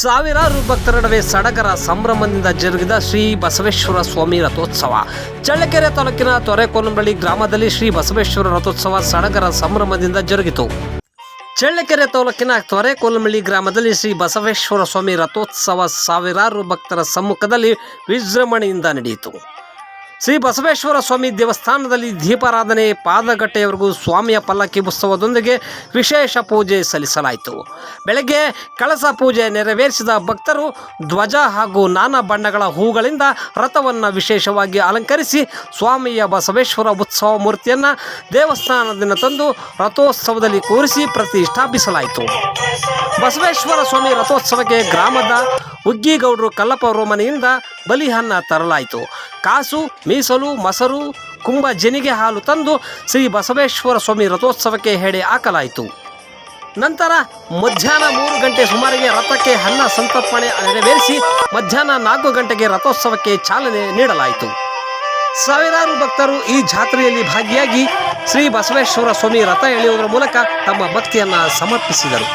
ಸಾವಿರಾರು ಭಕ್ತರ ನಡುವೆ ಸಡಗರ ಸಂಭ್ರಮದಿಂದ ಜರುಗಿದ ಶ್ರೀ ಬಸವೇಶ್ವರ ಸ್ವಾಮಿ ರಥೋತ್ಸವ. ಚಳ್ಳಕೆರೆ ತಾಲೂಕಿನ ತೊರೆಕೋನಂಬಳ್ಳಿ ಗ್ರಾಮದಲ್ಲಿ ಶ್ರೀ ಬಸವೇಶ್ವರ ರಥೋತ್ಸವ ಸಡಗರ ಸಂಭ್ರಮದಿಂದ ಜರುಗಿತು. ಚಳ್ಳಕೆರೆ ತಾಲೂಕಿನ ತೊರೆಕೋಲಮಳ್ಳಿ ಗ್ರಾಮದಲ್ಲಿ ಶ್ರೀ ಬಸವೇಶ್ವರ ಸ್ವಾಮಿ ರಥೋತ್ಸವ ಸಾವಿರಾರು ಭಕ್ತರ ಸಮ್ಮುಖದಲ್ಲಿ ವಿಜೃಂಭಣೆಯಿಂದ ನಡೆಯಿತು. ಶ್ರೀ ಬಸವೇಶ್ವರ ಸ್ವಾಮಿ ದೇವಸ್ಥಾನದಲ್ಲಿ ದೀಪಾರಾಧನೆ ಪಾದಗಟ್ಟೆಯವರೆಗೂ ಸ್ವಾಮಿಯ ಪಲ್ಲಕ್ಕಿ ಉತ್ಸವದೊಂದಿಗೆ ವಿಶೇಷ ಪೂಜೆ ಸಲ್ಲಿಸಲಾಯಿತು. ಬೆಳಗ್ಗೆ ಕಳಸ ಪೂಜೆ ನೆರವೇರಿಸಿದ ಭಕ್ತರು ಧ್ವಜ ಹಾಗೂ ನಾನಾ ಬಣ್ಣಗಳ ಹೂಗಳಿಂದ ರಥವನ್ನು ವಿಶೇಷವಾಗಿ ಅಲಂಕರಿಸಿ ಸ್ವಾಮಿಯ ಬಸವೇಶ್ವರ ಉತ್ಸವ ಮೂರ್ತಿಯನ್ನು ದೇವಸ್ಥಾನದಿಂದ ತಂದು ರಥೋತ್ಸವದಲ್ಲಿ ಕೂರಿಸಿ ಪ್ರತಿಷ್ಠಾಪಿಸಲಾಯಿತು. ಬಸವೇಶ್ವರ ಸ್ವಾಮಿ ರಥೋತ್ಸವಕ್ಕೆ ಗ್ರಾಮದ ಉಗ್ಗಿಗೌಡರು ಕಲ್ಲಪ್ಪ ಅವರ ಮನೆಯಿಂದ ಬಲಿಹನ್ನ ತರಲಾಯಿತು. ಕಾಸು, ಮೀಸಲು, ಮೊಸರು, ಕುಂಭ ಜನಿಗೆ ಹಾಲು ತಂದು ಶ್ರೀ ಬಸವೇಶ್ವರ ಸ್ವಾಮಿ ರಥೋತ್ಸವಕ್ಕೆ ಹೆಡೆ ಹಾಕಲಾಯಿತು. ನಂತರ ಮಧ್ಯಾಹ್ನ ಮೂರು ಗಂಟೆ ಸುಮಾರಿಗೆ ರಥಕ್ಕೆ ಹನ್ನ ಸಂತರ್ಪಣೆ ನೆರವೇರಿಸಿ ಮಧ್ಯಾಹ್ನ ನಾಲ್ಕು ಗಂಟೆಗೆ ರಥೋತ್ಸವಕ್ಕೆ ಚಾಲನೆ ನೀಡಲಾಯಿತು. ಸಾವಿರಾರು ಭಕ್ತರು ಈ ಜಾತ್ರೆಯಲ್ಲಿ ಭಾಗಿಯಾಗಿ ಶ್ರೀ ಬಸವೇಶ್ವರ ಸ್ವಾಮಿ ರಥ ಎಳೆಯುವುದರ ಮೂಲಕ ತಮ್ಮ ಭಕ್ತಿಯನ್ನು ಸಮರ್ಪಿಸಿದರು.